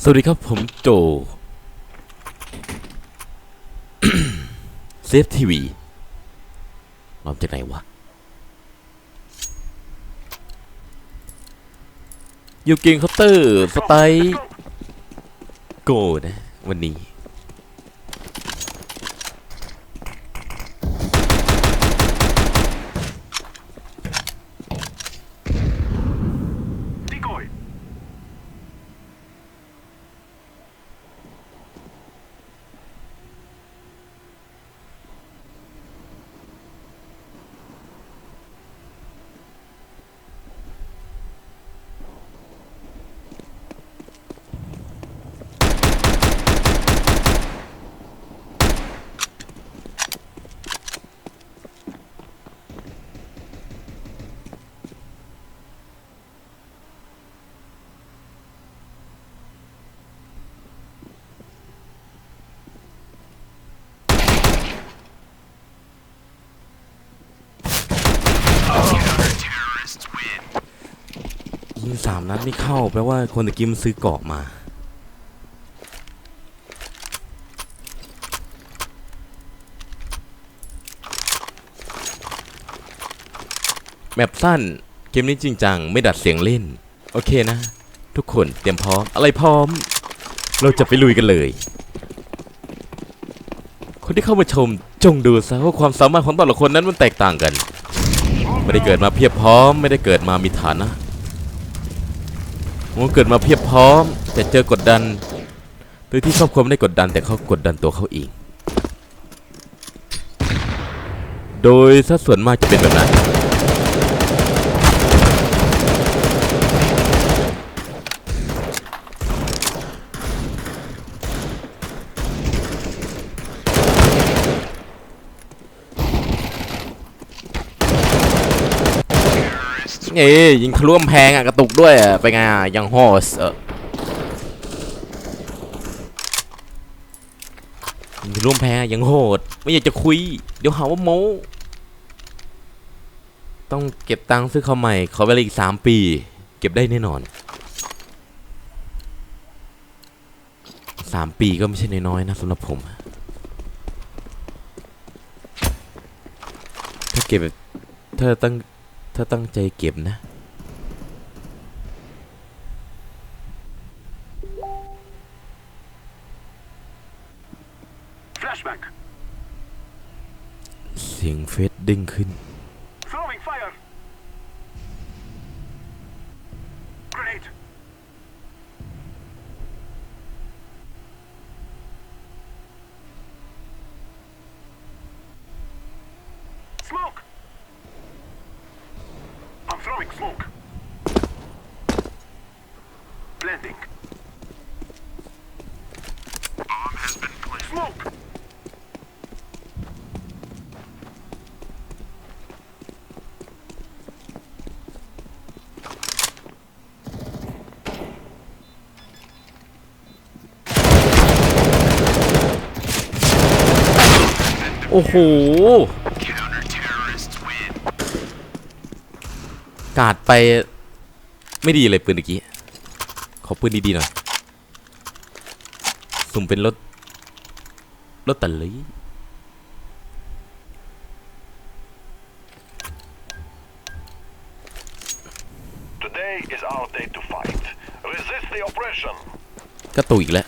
สวัสดีครับผมโจเซฟทีวีมาจากไหนวะอยู่เกมเคาน์เตอร์สไตล์โกนะ วันนี้ Decoy. Terrorists win. ยิงสามนัดไม่เข้าแปลว่าคนตะกี้มันซื้อเกาะมา แมปสั้น เกมนี้จริงจัง ไม่ดัดเสียงเล่น โอเคนะ ทุกคนเตรียมพร้อม อะไรพร้อม เราจะไปลุยกันเลย คนที่เข้ามาชมจงดูซะว่าความสามารถของแต่ละคนนั้นมันแตกต่างกัน ไม่ได้เกิดมาเพียบพร้อม ไม่ได้เกิดมามีฐานะ ผมเกิดมาเพียบพร้อม แต่เจอกดดันโดยที่ครอบครัวไม่ได้กดดันแต่เขากดดันตัวเขาเอง โดยสัดส่วนมากจะเป็นแบบนั้น เอ้ยยิงทะลุกำแพงอะกระตุกด้วยอะไปไงอะยังฮอสเออยิงทะลุกำแพงอะยังโหด ไม่อยากจะคุย เดี๋ยวหาว่าโมต้องเก็บตังค์ซื้อคอมใหม่ขอเวลาอีกสามปี เก็บได้แน่นอนสามปีก็ไม่ใช่น้อยๆนะสำหรับผม ถ้าเก็บถ้าตั้ง ถ้าตั้งใจเก็บนะ Flashback. เสียงเฟซเด้งขึ้น Throwing fire. Grenade. Smoke. I'm throwing smoke. Blending. Bomb has been planted. Smoke. โอ้โห Counter terrorists win. กาดไปไม่ดีเลยปืนเมื่อกี้ ขอปืนดีๆหน่อย สุ่มเป็นรถ รถตะลี Today is our day to fight. Resist the oppression. ก็ตุกอีกแล้ว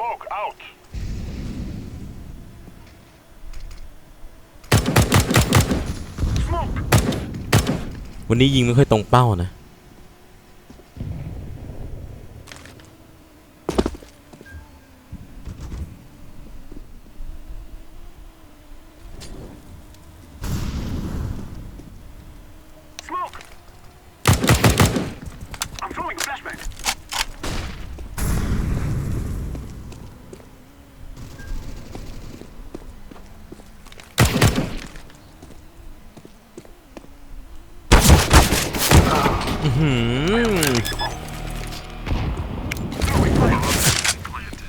Smoke out. Smoke. วันนี้ยิงไม่ค่อยตรงเป้านะ Smoke. I'm throwing a flashbang. Throwing fire. Planted.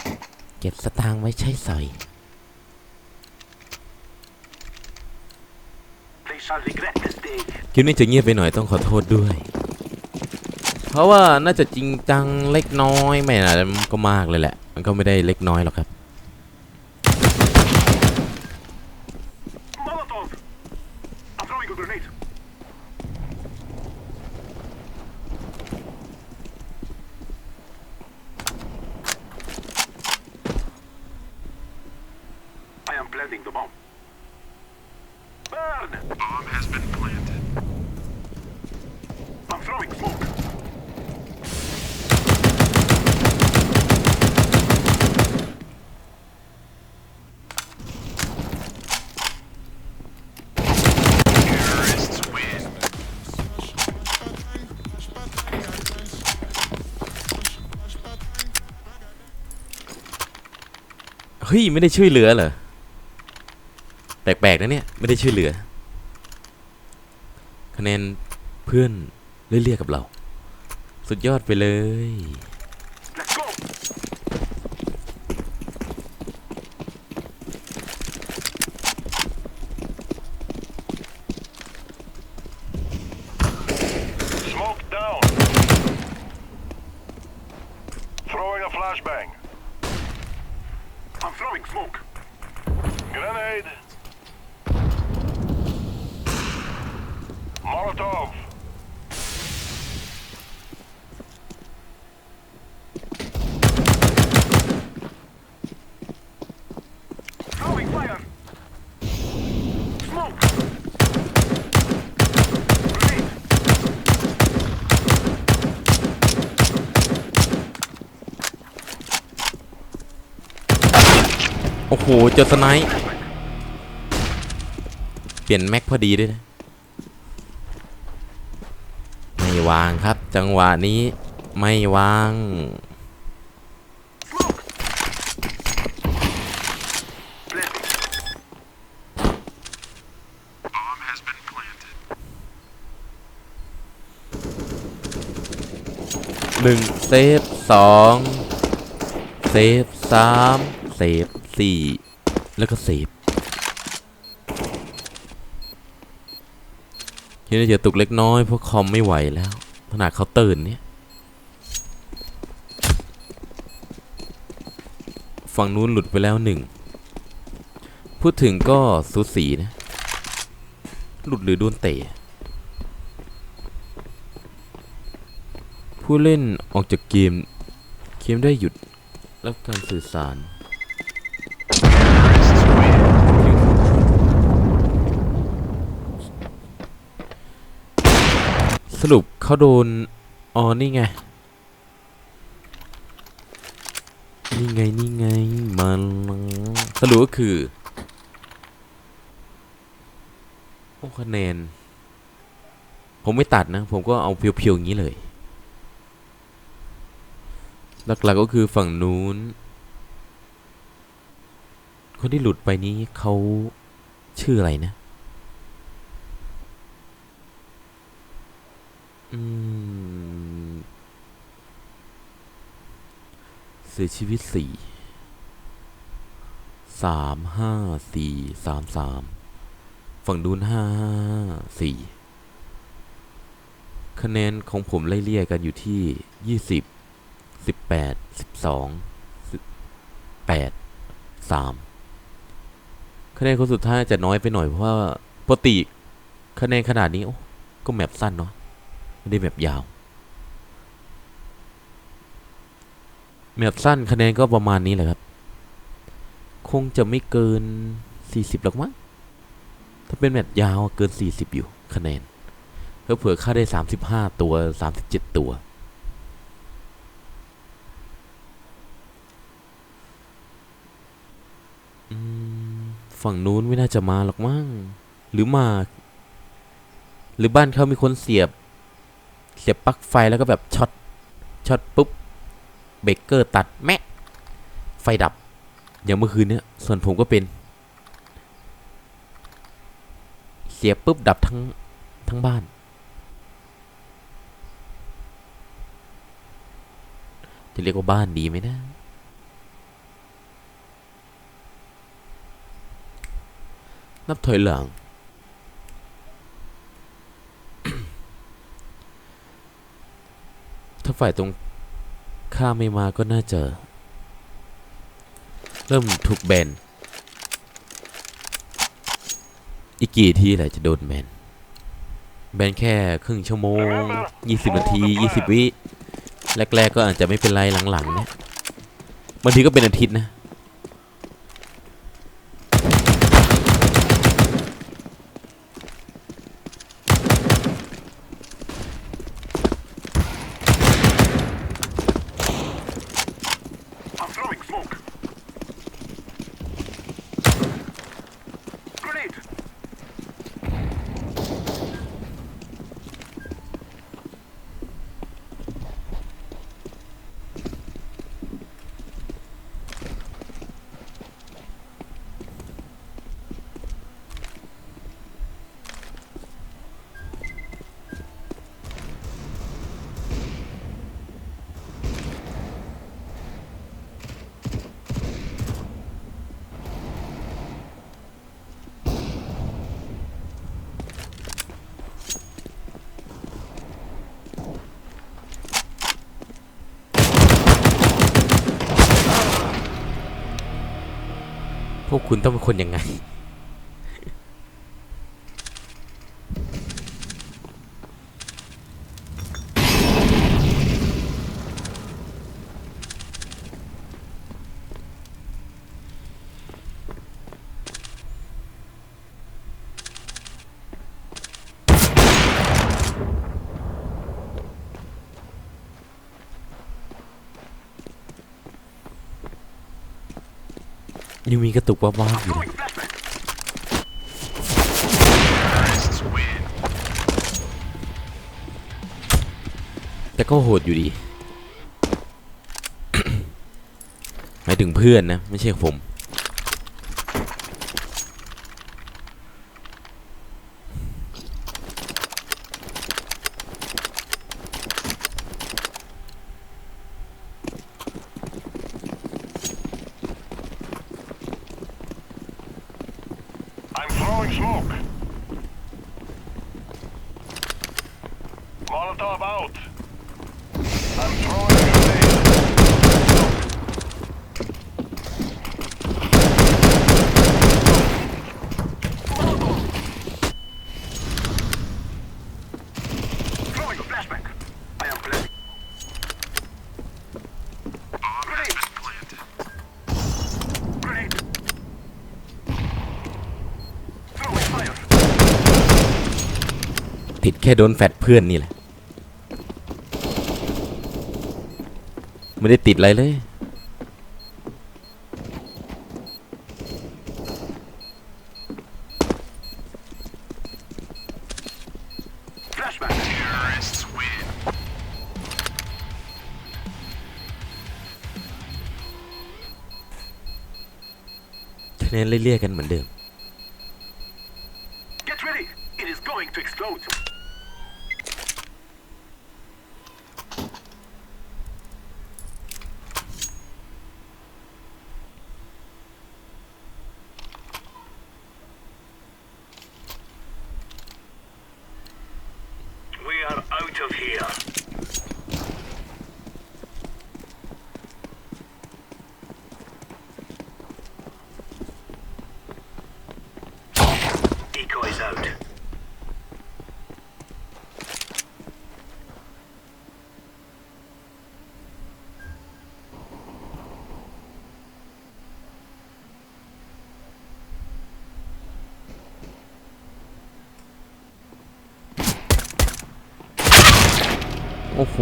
โเก็บสตางค์ไว้ใช้สอย คลิปนี้จะเงียบไปหน่อยต้องขอโทษด้วย เพราะว่าน่าจะจริงจังเล็กน้อยไม่น่าจะก็มากเลยแหละ มันก็ไม่ได้เล็กน้อยหรอกครับ planting the bomb. Burn! Bomb has been planted. I'm throwing smoke. Terrorists win. เฮ้ยไม่ได้ช่วยเหลือเหรอแปลกๆนะเนี่ย ไม่ได้ช่วยเหลือ คะแนนเพื่อนเรื่อยๆกับเรา สุดยอดไปเลย Let's go! Smoke down. Throwing a flashbang. I'm throwing smoke. Grenade. Molotov. Throwing fire. Smoke. Grenade. โอ้โห เจอสไนป์เปลี่ยนแม็กพอดีด้วยนะ ไม่วางครับ จังหวะนี้ไม่วาง หนึ่งเซฟสองเซฟสาม ซฟสี่แล้วก็เซฟทีนี้จะตุกเล็กน้อยเพราะคอมไม่ไหวแล้วขนาดเขาตื่นเนี่ยฝั่งนู้นหลุดไปแล้วหนึ่งพูดถึงก็สูสีนะ หลุดหรือโดนเตะผู้เล่นออกจากเกมเกมได้หยุดรับการสื่อสาร สรุปเขาโดน อ๋อ นี่ไง นี่ไง นี่ไง มันสรุปก็คือโอ้คะแนน ผมไม่ตัดนะ ผมก็เอาเพียวๆอย่างนี้เลย หลักๆก็คือฝั่งนู้น คนที่หลุดไปนี้เขาชื่ออะไรนะ อืม เสียชีวิตสี่สามห้าสี่สามสามฝั่งนู้นห้าห้าสี่คะแนนของผมไล่เลี่ยกันอยู่ที่ยี่สิบสิบแปดสิบสองสิบแปดสามคะแนนคนสุดท้ายจะน้อยไปหน่อยเพราะว่าปกติคะแนนขนาดนี้ โอ้ ก็แมปสั้นเนาะ ไม่ได้แมปยาว แมปสั้นคะแนนก็ประมาณนี้แหละครับ คงจะไม่เกินสี่สิบหรอกมั้ง ถ้าเป็นแมปยาวเกินสี่สิบอยู่คะแนนเผื่อค่าได้สามสิบห้าตัวสามสิบเจ็ดตัวฝั่งนู้นไม่น่าจะมาหรอกมั้ง หรือมา หรือบ้านเขามีคนเสียบ เสียบปลั๊กไฟแล้วก็แบบช็อตช็อตปุ๊บเบรกเกอร์ตัดแมะไฟดับ อย่างเมื่อคืนเนี้ยส่วนผมก็เป็น เสียบปุ๊บดับทั้งทั้งบ้าน จะเรียกว่าบ้านดีไหมนะนับถอยหลัง ฝ่ายตรงข้ามไม่มาก็น่าจะ เริ่มถูกแบน อีกกี่ทีแหละจะโดนแบน แบนแค่ครึ่งชั่วโมง 20 นาที 20 วิ แรก ๆ ก็อาจจะไม่เป็นไรหลังๆเนี่ยบางทีก็เป็นอาทิตย์นะ คุณต้องเป็นคนยังไง มีกระตุกว้าวอยู่เลยแต่ก็โหดอยู่ดี หมายถึงเพื่อนนะ ไม่ใช่ผม I'm throwing smoke. Molotov out. I'm throwing a grenade. Throwing a flashbang. I am planting. Grenade. Grenade. Throwing fire. ติดแค่โดนแฟดเพื่อนนี่แหละ ไม่ได้ติดอะไรเลย Flashbang. Terrorists win. คะแนเลี่อยๆกันเหมือนเดิม Get ready. It is going to explode. อ้โห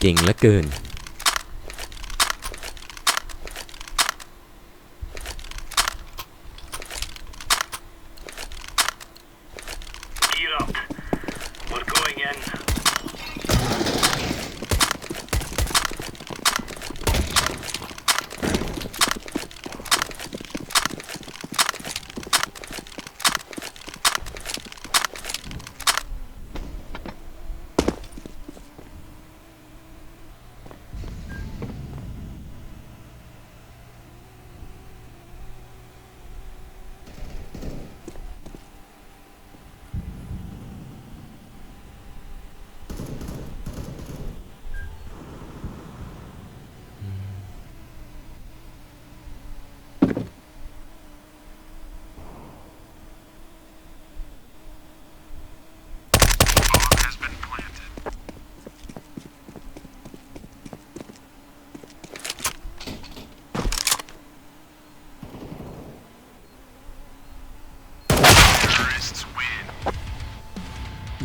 เก่งเหลือเกิน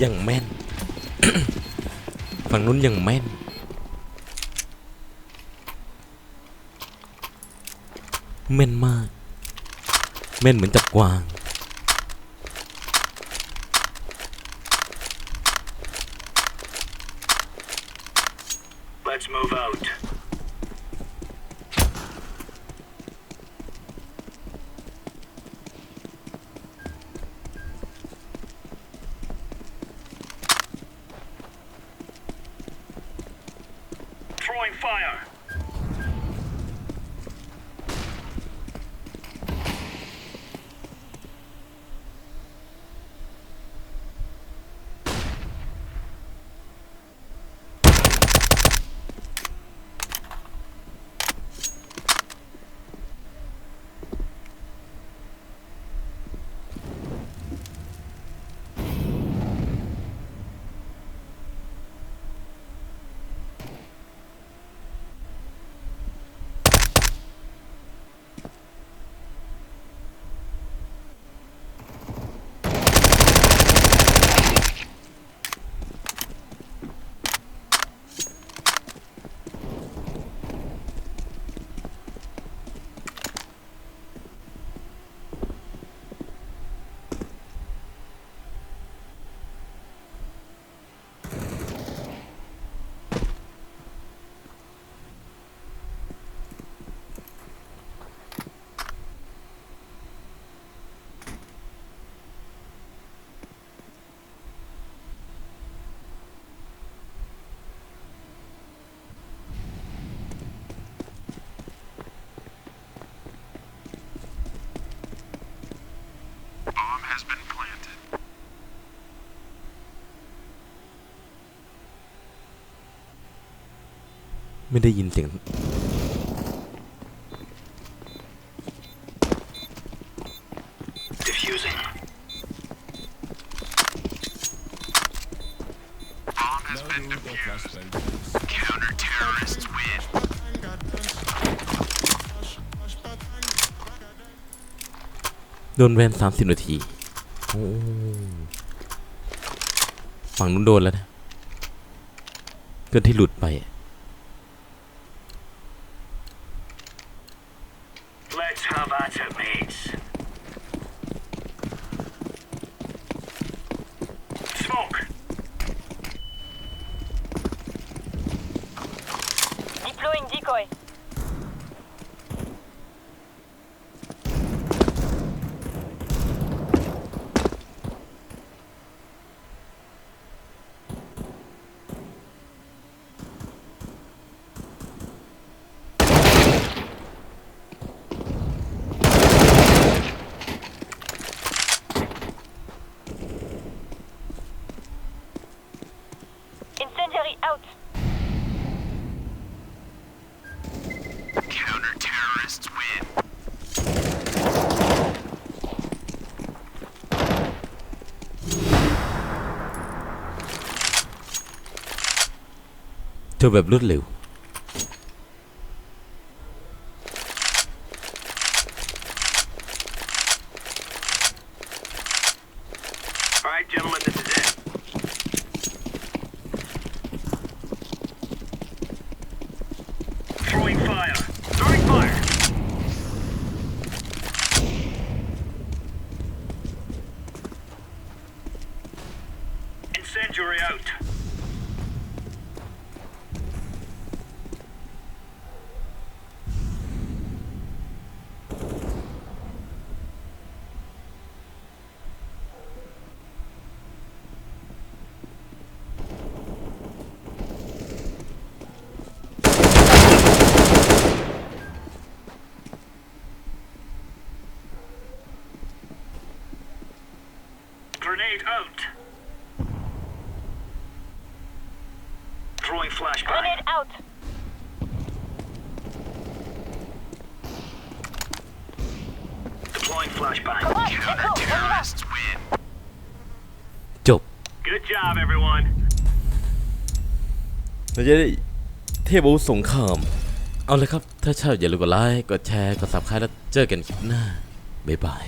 อย่างแม่น ฝั่งนู้นอย่างแม่น แม่นมาก แม่นเหมือนจับกวาง ไม่ได้ยินเสียง Diffusing. Bomb has been defused. Counter-terrorists win. โดนแวนสามสิบนาทีโอ้ฝั่งนู้นโดนแล้วนะก็ที่หลุดไป เจอแบบรวดเร็ว เราจะได้เทพอาวุธสงคราม เอาเลยครับ ถ้าชอบอย่าลืมกดไลค์ กดแชร์ กดซับสไครต์แล้วเจอกันคลิปหน้า บ๊ายบาย